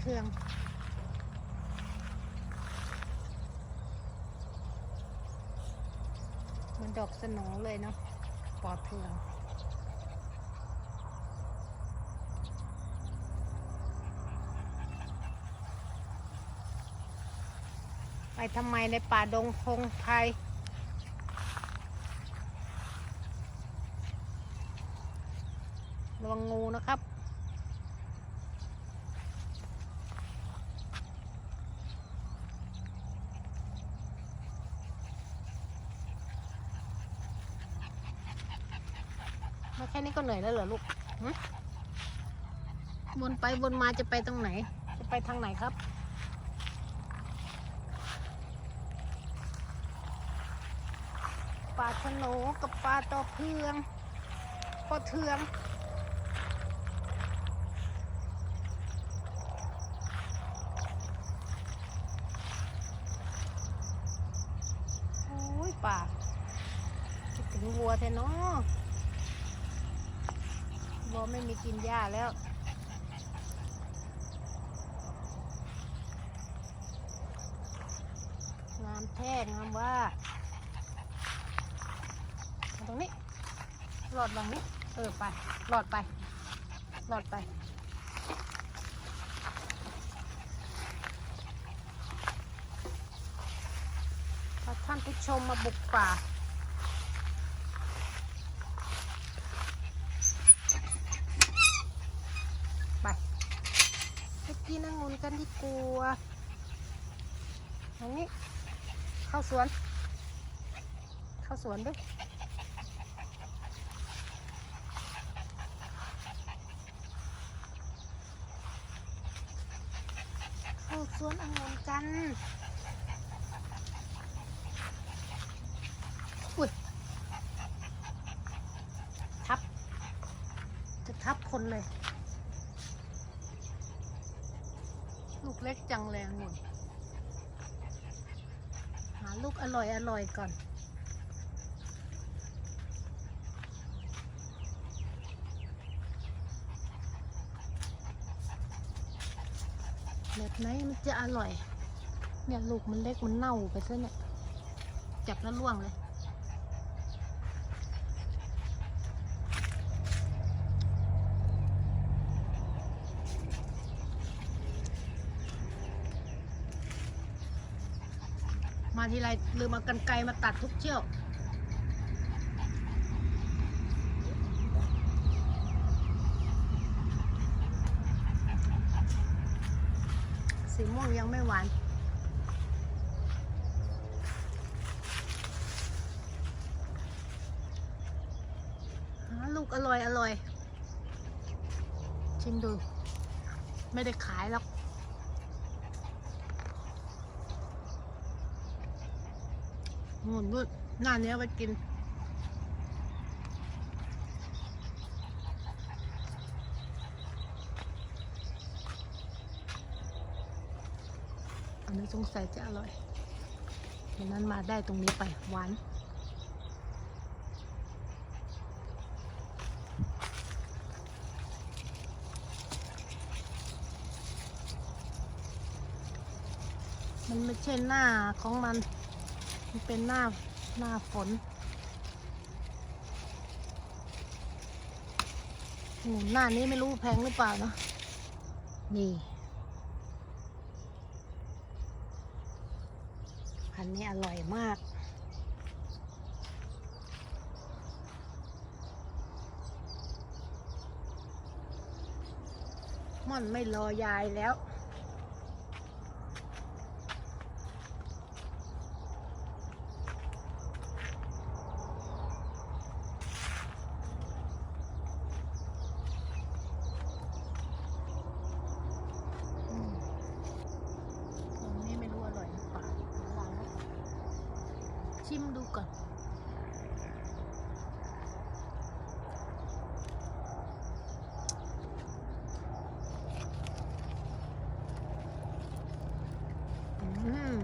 เทืองเหมันดอกสโหนเลยเนาะปอเทืองไปทำไมในป่าดงพงไพรระวังงูนะครับ แค่นี้ก็เหนื่อยแล้วเหรอลูกหึวนไปวนมาจะไปตรงไหน จะไปทางไหนครับปลาชะโหนกับปลาตอเพืองปอเทืองโอ้ยป่าคิดถึงวัวแท้เนาะ วัวไม่มีกินหญ้าแล้ว งามแท้งามว่าตรงนี้ หลอดวังนี้ เออไป หลอดไป หลอดไปท่านผู้ชมมาบุกป่า ไปไปกินองุ่นกันดีกว่าตรงนี้ เข้าสวน เข้าสวนด้วยเข้าสวนองุ่นกันอุ้ยทับจะทับคนเลย ลูก เล็กจังเลยองุ่นหาลูกอร่อยอร่อยก่อนแบบไหนมันจะอร่อย เนี่ยลูกมันเล็กมันเน่าไปซะเนี่ย จับแล้วล่วงเลย มาทีไรลืมเอากันไกรมาตัดทุกเชือกสีม่วงยังไม่หวานลูกอร่อยอร่อย ชิมดู ไม่ได้ขายหรอ กงุ่นด้วยหน้าเนี้ยไว้กิน อันนี้สงสัยจะอร่อยดังนั้นมาได้ตรงนี้ไป หวานมันไม่ใช่หน้าของมัน มันเป็นหน้าหน้าฝนโอ้หน้านี้ไม่รู้แพงหรือเปล่าเนาะนี่พันนี้อร่อยมากม่อนไม่รอยายแล้ว อืมตรงนี้ไม่รู้อร่อยหรือเปล่าเดี๋ยวลองนะ ชิมดูก่อนม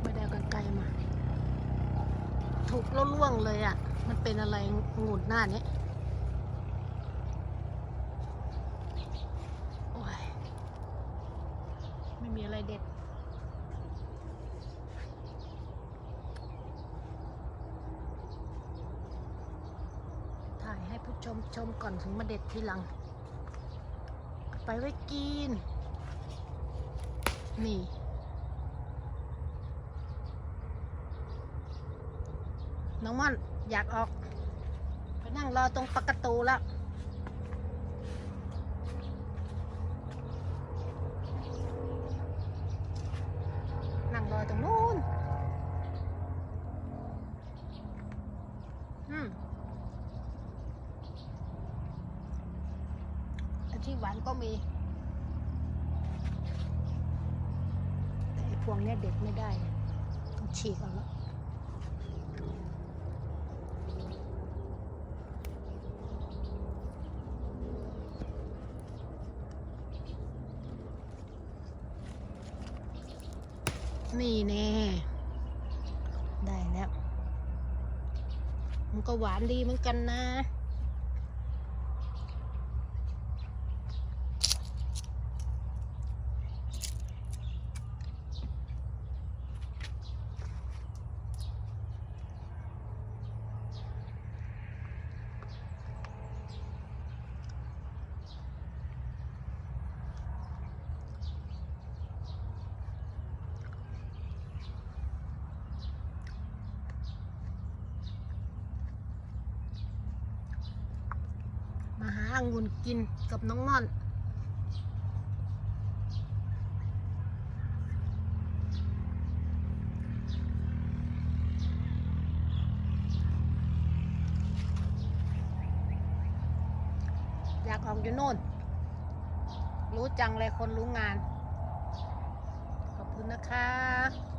ไม่ได้เอากันไกลมา ถูกแล้วล่วงเลยอะ มันเป็นอะไรงูดหน้าเนี้ย อะไรเด็ด ถ่ายให้ ผู้ชมชมก่อนถึงมาเด็ดทีหลัง ไปไว้กิน นี่ น้องม่อน อยากออก ไปนั่งรอตรงประตูแล้วนั่งรอตรงนู้น อืมอันที่หวานก็ มีแต่ไอพวงเนี้ยเด็ดไม่ได้ ต้องฉีกเอาแล้วนี่แน่ได้แล้ว มันก็หวานดีเหมือนกันนะ องุ่นกินกับน้องม่อน อยากออกอยู่โน่น รู้จังเลยคนรู้งาน ขอบคุณนะคะ